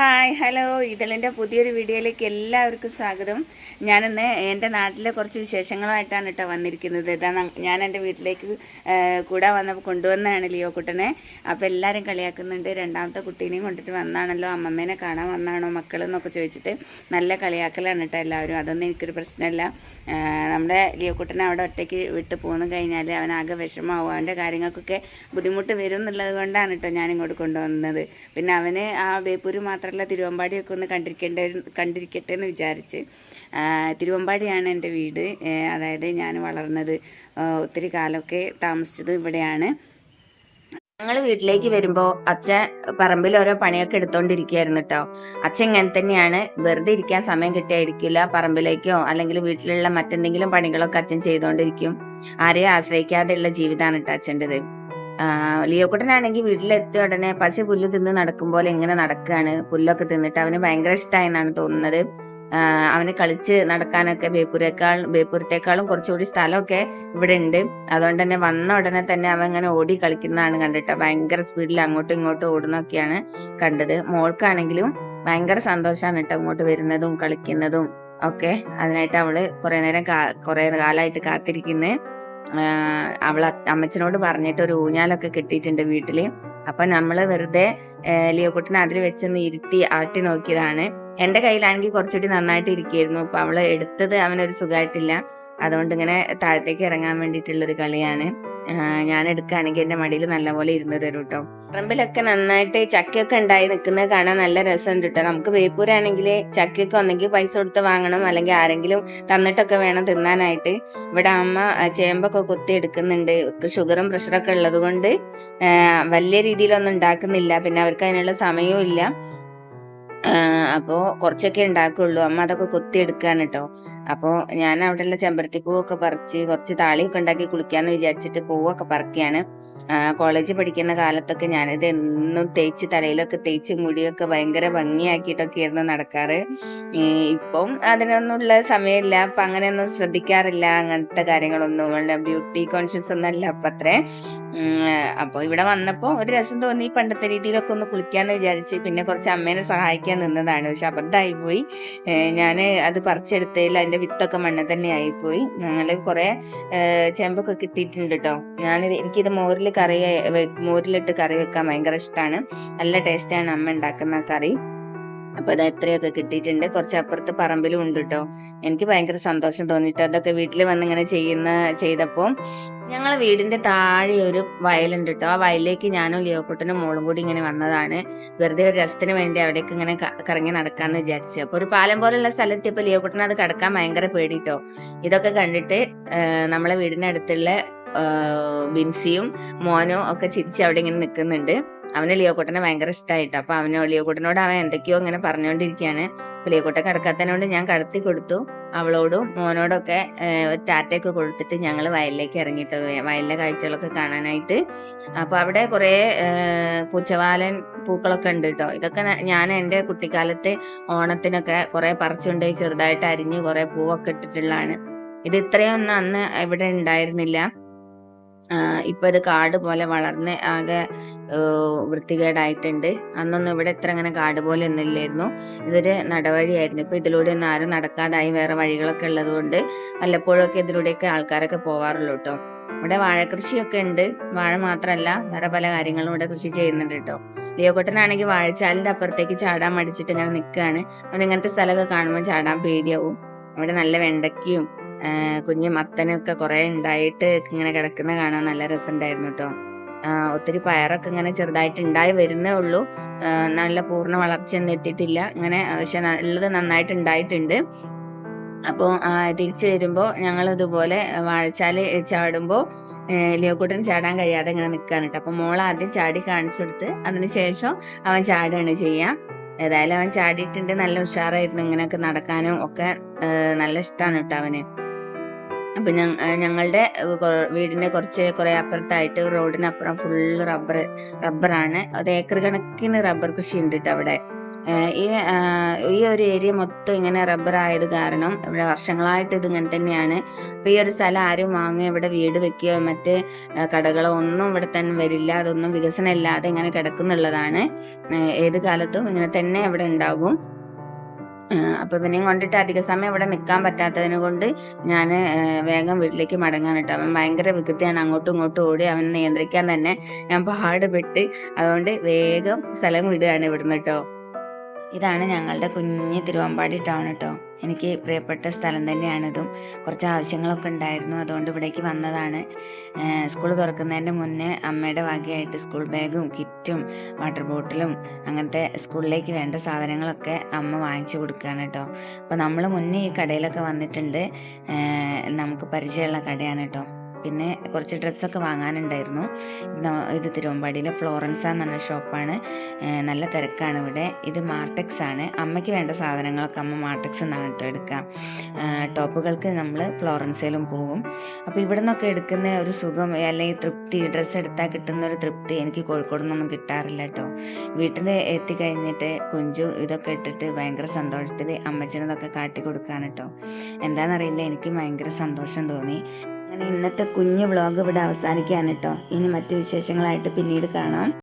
Hi hello. ഇതളിന്റെ പുതിയൊരു വീഡിയോയിലേക്ക് എല്ലാവർക്കും സ്വാഗതം. ഞാനിന്ന് എന്റെ നാട്ടിലെ കുറച്ച് വിശേഷങ്ങളായിട്ടാണ് കേട്ടോ വന്നിരിക്കുന്നത്. ഇതാ ഞാൻ എന്റെ വീട്ടിലേക്ക് കൂടെ വന്നപ്പോൾ കൊണ്ടുവന്നതാണ് ലിയോ കുട്ടനെ. അപ്പോൾ എല്ലാവരും കളിയാക്കുന്നുണ്ട്. രണ്ടാമത്തെ കുട്ടീനെയും കൊണ്ടിട്ട് വന്നാണല്ലോ. അമ്മമ്മേനെ കാണാൻ വന്നാണോ മക്കൾ എന്നൊക്കെ ചോദിച്ചിട്ട് നല്ല കളിയാക്കലാണ് കേട്ടോ എല്ലാവരും. അതൊന്നും എനിക്കൊരു പ്രശ്നമല്ല നമ്മുടെ ലിയോ കുട്ടനെ അവിടെ ഒറ്റയ്ക്ക് വിട്ട് പോന്നു കഴിഞ്ഞാൽ അവനാകെ വിഷമാവും അവന്റെ കാര്യങ്ങൾക്കൊക്കെ ബുദ്ധിമുട്ട് വരും എന്നുള്ളത് കൊണ്ടാണ് കേട്ടോ ഞാനിങ്ങോട്ട് കൊണ്ടുവന്നത്. പിന്നെ അവന് ആ ബേപ്പൂര് മാത്രമല്ല തിരുവമ്പാടിയൊക്കെ ഒന്ന് കണ്ടിരിക്കേണ്ട കണ്ടിരിക്കട്ടെ എന്ന് വിചാരിച്ച് തിരുവമ്പാടിയാണ് എന്റെ വീട്. അതായത് ഞാൻ വളർന്നത് ഒത്തിരി കാലമൊക്കെ താമസിച്ചത് ഇവിടെയാണ്. ഞങ്ങൾ വീട്ടിലേക്ക് വരുമ്പോൾ അച്ഛൻ പറമ്പിൽ ഓരോ പണിയൊക്കെ എടുത്തോണ്ടിരിക്കുകയായിരുന്നു കേട്ടോ അച്ഛൻ ഇങ്ങനെ തന്നെയാണ്. വെറുതെ ഇരിക്കാൻ സമയം കിട്ടിയായിരിക്കില്ല. പറമ്പിലേക്കോ അല്ലെങ്കിൽ വീട്ടിലുള്ള മറ്റെന്തെങ്കിലും പണികളൊക്കെ അച്ഛൻ ചെയ്തുകൊണ്ടിരിക്കും ആരെയും ആശ്രയിക്കാതെയുള്ള ജീവിതമാണ് കേട്ടോ അച്ഛന്റെത്. ലിയോക്കുട്ടനാണെങ്കിൽ വീട്ടിലെത്തിയ ഉടനെ പച്ച പുല്ല് തിന്ന് നടക്കും പോലെ ഇങ്ങനെ നടക്കുകയാണ് പുല്ലൊക്കെ തിന്നിട്ട് അവന് ഭയങ്കര ഇഷ്ടമായെന്നാണ് തോന്നുന്നത്. അവന് കളിച്ച് നടക്കാനൊക്കെ ബേപ്പൂരേക്കാൾ ബേപ്പൂരത്തേക്കാളും കുറച്ചുകൂടി സ്ഥലമൊക്കെ ഇവിടെ ഉണ്ട് അതുകൊണ്ട് തന്നെ വന്ന ഉടനെ തന്നെ അവൻ ഇങ്ങനെ ഓടി കളിക്കുന്നതാണ് കണ്ടിട്ട് ഭയങ്കര സ്പീഡിൽ അങ്ങോട്ടും ഇങ്ങോട്ടും ഓടുന്നൊക്കെയാണ് കണ്ടത്. മോൾക്കാണെങ്കിലും ഭയങ്കര സന്തോഷമാണ് കേട്ടോ ഇങ്ങോട്ട് വരുന്നതും കളിക്കുന്നതും ഒക്കെ. അതിനായിട്ട് അവൾ കുറെ നേരം കുറെ കാലമായിട്ട് കാത്തിരിക്കുന്നത് അവൾ അമ്മച്ചനോട് പറഞ്ഞിട്ട് ഒരു ഊഞ്ഞാലൊക്കെ കിട്ടിയിട്ടുണ്ട് വീട്ടിൽ. അപ്പൊ നമ്മൾ വെറുതെ ലിയോക്കുട്ടിനെ അതിൽ വെച്ചൊന്ന് ഇരുത്തി ആട്ടി നോക്കിയതാണ്. എന്റെ കയ്യിലാണെങ്കിൽ കുറച്ചുകൂടി നന്നായിട്ട് ഇരിക്കുകയായിരുന്നു അപ്പൊ അവൾ എടുത്തത് അവനൊരു സുഖമായിട്ടില്ല അതുകൊണ്ട് ഇങ്ങനെ താഴത്തേക്ക് ഇറങ്ങാൻ വേണ്ടിയിട്ടുള്ളൊരു കളിയാണ്. ഞാൻ എടുക്കുകയാണെങ്കിൽ എന്റെ മടിയിൽ നല്ലപോലെ ഇരുന്ന് തരും കേട്ടോ പറമ്പിലൊക്കെ നന്നായിട്ട് ചക്കയൊക്കെ ഉണ്ടായി നിൽക്കുന്നത് കാണാൻ നല്ല രസമുണ്ട് കേട്ടോ നമുക്ക് വേപ്പൂരാണെങ്കിൽ ചക്കയൊക്കെ ഒന്നെങ്കിൽ പൈസ കൊടുത്ത് വാങ്ങണം. അല്ലെങ്കിൽ ആരെങ്കിലും തന്നിട്ടൊക്കെ വേണം തിന്നാനായിട്ട്. ഇവിടെ അമ്മ ചേമ്പൊക്കെ കൊത്തി എടുക്കുന്നുണ്ട്. ഷുഗറും പ്രഷറൊക്കെ ഉള്ളത് കൊണ്ട് വലിയ രീതിയിലൊന്നും ഉണ്ടാക്കുന്നില്ല. പിന്നെ അവർക്ക് അതിനുള്ള സമയവും ഇല്ല. അപ്പോൾ കുറച്ചൊക്കെ ഉണ്ടാക്കുള്ളൂ അമ്മ അതൊക്കെ കൊത്തി എടുക്കുകയാണ് കേട്ടോ അപ്പോൾ ഞാൻ അവിടെയുള്ള ചെമ്പരത്തിപ്പൂവൊക്കെ പറിച്ച് കുറച്ച് താളിയൊക്കെ ഉണ്ടാക്കി കുളിക്കാന്ന് വിചാരിച്ചിട്ട് പൂവൊക്കെ പറിക്കുകയാണ് കോളേജിൽ പഠിക്കുന്ന കാലത്തൊക്കെ ഞാനിത് എന്നും തേച്ച് തലയിലൊക്കെ തേച്ച് മുടിയൊക്കെ ഭയങ്കര ഭംഗിയാക്കിയിട്ടൊക്കെ ആയിരുന്നു നടക്കാറ് ഇപ്പം അതിനൊന്നുള്ള സമയമില്ല. അപ്പം അങ്ങനെയൊന്നും ശ്രദ്ധിക്കാറില്ല. അങ്ങനത്തെ കാര്യങ്ങളൊന്നും. വളരെ ബ്യൂട്ടി കോൺഷ്യസ് ഒന്നും അല്ല അപ്പം അത്രേ. അപ്പോൾ ഇവിടെ വന്നപ്പോൾ ഒരു രസം തോന്നി. പണ്ടത്തെ രീതിയിലൊക്കെ ഒന്ന് കുളിക്കാമെന്ന് വിചാരിച്ച് പിന്നെ കുറച്ച് അമ്മേനെ സഹായിക്കാൻ നിന്നതാണ്. പക്ഷെ അബദ്ധമായി പോയി. ഞാൻ അത് പറിച്ചെടുത്തതിൽ അതിന്റെ വിത്തൊക്കെ മണ്ണിൽ തന്നെ ആയിപ്പോയി ഞങ്ങൾ കുറേ ചെമ്പൊക്കെ കിട്ടിയിട്ടുണ്ട് കേട്ടോ. ഞാനിത് എനിക്കിത് മോരിൽ കറി മോരിലിട്ട് കറി വെക്കാൻ ഭയങ്കര ഇഷ്ടമാണ് നല്ല ടേസ്റ്റാണ് അമ്മ ഉണ്ടാക്കുന്ന കറി. അപ്പൊ അത് എത്രയൊക്കെ കിട്ടിയിട്ടുണ്ട്. കുറച്ച് അപ്പുറത്ത് പറമ്പിലും ഉണ്ട് കേട്ടോ എനിക്ക് ഭയങ്കര സന്തോഷം തോന്നിയിട്ട് അതൊക്കെ വീട്ടിൽ വന്ന് ഇങ്ങനെ ചെയ്യുന്ന ചെയ്തപ്പോൾ ഞങ്ങളെ വീടിന്റെ താഴെ ഒരു വയലുണ്ട് കേട്ടോ ആ വയലിലേക്ക് ഞാനും ലിയോക്കുട്ടനും മോളും കൂടി ഇങ്ങനെ വന്നതാണ്. വെറുതെ ഒരു രസത്തിന് വേണ്ടി അവിടേക്ക് ഇങ്ങനെ കറങ്ങി നടക്കാന്ന് വിചാരിച്ചു. അപ്പൊ ഒരു പാലം പോലുള്ള സ്ഥലത്ത് ഇപ്പൊ ലിയോക്കുട്ടൻ അത് കടക്കാൻ ഭയങ്കര പേടിട്ടോ ഇതൊക്കെ കണ്ടിട്ട് നമ്മളെ വീടിനടുത്തുള്ള ആ, ബിൻസിയും മോനും ഒക്കെ ചിരിച്ച് അവിടെ ഇങ്ങനെ നിൽക്കുന്നുണ്ട് അവന് ലിയോക്കുട്ടനെ ഭയങ്കര ഇഷ്ടമായിട്ട് അപ്പൊ അവനോ ലിയോക്കുട്ടനോട് അവൻ എന്തൊക്കെയോ ഇങ്ങനെ പറഞ്ഞുകൊണ്ടിരിക്കുകയാണ് അപ്പൊ ലിയോക്കുട്ടൻ കിടക്കാത്തതിനോട് ഞാൻ കടത്തി കൊടുത്തു. അവളോടും മോനോടൊക്കെ ടാറ്റയൊക്കെ കൊടുത്തിട്ട് ഞങ്ങൾ വയലിലേക്ക് ഇറങ്ങിയിട്ട് വയലിലെ കാഴ്ചകളൊക്കെ കാണാനായിട്ട്. അപ്പൊ അവിടെ കുറെ പൂച്ചവാലൻ പൂക്കളൊക്കെ ഉണ്ട് കേട്ടോ ഇതൊക്കെ ഞാൻ എന്റെ കുട്ടിക്കാലത്ത് ഓണത്തിനൊക്കെ കുറെ പറിച്ചുകൊണ്ടുപോയി ചെറുതായിട്ട് അരിഞ്ഞ് കുറെ പൂവൊക്കെ ഇട്ടിട്ടുള്ളതാണ്. ഇത് ഇത്രയൊന്നും അന്ന് ഇവിടെ ഉണ്ടായിരുന്നില്ല. ഇപ്പൊ ഇത് കാട് പോലെ വളർന്ന് ആകെ വൃത്തികേടായിട്ടുണ്ട്. അന്നൊന്നും ഇവിടെ ഇത്ര അങ്ങനെ കാട് പോലെ ഒന്നുമില്ലായിരുന്നു. ഇതൊരു നടവഴിയായിരുന്നു. ഇപ്പൊ ഇതിലൂടെ ഒന്നും ആരും നടക്കാതായി. വേറെ വഴികളൊക്കെ ഉള്ളത് കൊണ്ട് വല്ലപ്പോഴൊക്കെ ഇതിലൂടെയൊക്കെ ആൾക്കാരൊക്കെ പോവാറുള്ളൂ കേട്ടോ ഇവിടെ വാഴകൃഷിയൊക്കെ ഉണ്ട്. വാഴ മാത്രമല്ല വേറെ പല കാര്യങ്ങളും ഇവിടെ കൃഷി ചെയ്യുന്നുണ്ട് കേട്ടോ ലിയോക്കൊട്ടനാണെങ്കിൽ വാഴച്ചാലിന്റെ അപ്പുറത്തേക്ക് ചാടാൻ മടിച്ചിട്ട് ഇങ്ങനെ നിൽക്കുകയാണ് അവൻ ഇങ്ങനത്തെ സ്ഥലമൊക്കെ കാണുമ്പോൾ ചാടാൻ പേടിയാവും. അവിടെ നല്ല വെണ്ടയ്ക്കയും കുഞ്ഞു മത്തനൊക്കെ കുറെ ഉണ്ടായിട്ട് ഇങ്ങനെ കിടക്കുന്ന കാണാൻ നല്ല രസമുണ്ടായിരുന്നു കേട്ടോ ഒത്തിരി പയറൊക്കെ ഇങ്ങനെ ചെറുതായിട്ട് ഉണ്ടായി വരുന്നേ ഉള്ളൂ. നല്ല പൂർണ വളർച്ചയൊന്നും എത്തിയിട്ടില്ല. ഇങ്ങനെ പക്ഷെ ഉള്ളത് നന്നായിട്ട് ഉണ്ടായിട്ടുണ്ട് അപ്പോൾ തിരിച്ചു വരുമ്പോൾ ഞങ്ങൾ ഇതുപോലെ വാഴച്ചാൽ ചാടുമ്പോൾ ലിയോക്കുട്ടൻ ചാടാൻ കഴിയാതെ ഇങ്ങനെ നിൽക്കാൻ കേട്ടോ അപ്പോൾ മോൾ ആദ്യം ചാടി കാണിച്ചു കൊടുത്ത് അതിനുശേഷം അവൻ ചാടുകയാണ് ചെയ്യുക ഏതായാലും അവൻ ചാടിയിട്ടുണ്ട്. നല്ല ഉഷാറായിരുന്നു ഇങ്ങനെയൊക്കെ നടക്കാനും ഒക്കെ നല്ല ഇഷ്ടമാണ് കേട്ടോ അവന്. അപ്പൊ ഞങ്ങളുടെ വീടിന്റെ കുറച്ച് കുറെ അപ്പുറത്തായിട്ട് റോഡിനപ്പുറം ഫുള്ള് റബ്ബർ റബ്ബറാണ്. അത് ഏക്കർ കണക്കിന് റബ്ബർ കൃഷി ഉണ്ട് കേട്ടോ അവിടെ ഈ ഈ ഒരു ഏരിയ മൊത്തം ഇങ്ങനെ റബ്ബർ ആയത് കാരണം ഇവിടെ വർഷങ്ങളായിട്ട് ഇത് ഇങ്ങനെ തന്നെയാണ്. അപ്പോൾ ഈ ഒരു സ്ഥലം ആരും വാങ്ങുക ഇവിടെ വീട് വെക്കുകയോ മറ്റ് കടകളോ ഒന്നും ഇവിടെ തന്നെ വരില്ല. അതൊന്നും വികസനം ഇല്ലാതെ ഇങ്ങനെ കിടക്കുന്നുള്ളതാണ്. ഏത് കാലത്തും ഇങ്ങനെ തന്നെ ഇവിടെ ഉണ്ടാകും. അപ്പോൾ ഇവനെയും കൊണ്ടിട്ട് അധിക സമയം ഇവിടെ നിൽക്കാൻ പറ്റാത്തതിനെ കൊണ്ട് ഞാൻ വേഗം വീട്ടിലേക്ക് മടങ്ങാനിട്ട് അവൻ ഭയങ്കര വികൃതിയാണ്. അങ്ങോട്ടും ഇങ്ങോട്ടും ഓടി അവൻ നിയന്ത്രിക്കാൻ തന്നെ ഞാൻ പാടുപെട്ട് അതുകൊണ്ട് വേഗം സ്ഥലം വിടുകയാണ് ഇവിടുന്ന് കേട്ടോ. ഇതാണ് ഞങ്ങളുടെ കുഞ്ഞ് തിരുവമ്പാടി ടൗൺ കേട്ടോ എനിക്ക് പ്രിയപ്പെട്ട സ്ഥലം തന്നെയാണിതും കുറച്ച് ആവശ്യങ്ങളൊക്കെ ഉണ്ടായിരുന്നു അതുകൊണ്ട് ഇവിടേക്ക് വന്നതാണ്. സ്കൂൾ തുറക്കുന്നതിന്റെ മുന്നേ അമ്മയുടെ വകയായിട്ട് സ്കൂൾ ബാഗും കിറ്റും വാട്ടർ ബോട്ടിലും അങ്ങനത്തെ സ്കൂളിലേക്ക് വേണ്ട സാധനങ്ങളൊക്കെ അമ്മ വാങ്ങിച്ചു കൊടുക്കുകയാണ് കേട്ടോ അപ്പോൾ നമ്മൾ മുന്നേ ഈ കടയിലൊക്കെ വന്നിട്ടുണ്ട്. നമുക്ക് പരിചയമുള്ള കടയാണ് കേട്ടോ പിന്നെ കുറച്ച് ഡ്രസ്സൊക്കെ വാങ്ങാനുണ്ടായിരുന്നു. ഇത് തിരുവമ്പാടിയിലെ ഫ്ലോറൻസ എന്ന് ഷോപ്പാണ്. നല്ല തിരക്കാണ് ഇവിടെ. ഇത് മാർട്ടെക്സ് ആണ്. അമ്മയ്ക്ക് വേണ്ട സാധനങ്ങളൊക്കെ അമ്മ മാർട്ടെക്സ് എന്നാണ് കേട്ടോ എടുക്കുക. ടോപ്പുകൾക്ക് നമ്മൾ ഫ്ലോറൻസയിലും പോകും അപ്പോൾ ഇവിടെ നിന്നൊക്കെ എടുക്കുന്ന ഒരു സുഖം അല്ലെങ്കിൽ തൃപ്തി ഡ്രസ്സ് എടുത്താൽ കിട്ടുന്ന ഒരു തൃപ്തി എനിക്ക് കോഴിക്കോട് നിന്നൊന്നും കിട്ടാറില്ല കേട്ടോ. വീട്ടിൽ എത്തിക്കഴിഞ്ഞിട്ട് കുഞ്ചു ഇതൊക്കെ ഇട്ടിട്ട് ഭയങ്കര സന്തോഷത്തിൽ അമ്മച്ചിനൊക്കെ കാട്ടി കൊടുക്കാൻ കേട്ടോ. എന്താണെന്നറിയില്ല എനിക്ക് ഭയങ്കര സന്തോഷം തോന്നി. അങ്ങനെ ഇന്നത്തെ കുഞ്ഞു വ്ളോഗ് ഇവിടെ അവസാനിക്കുകയാണ് കേട്ടോ. ഇനി മറ്റു വിശേഷങ്ങളായിട്ട് പിന്നീട് കാണാം.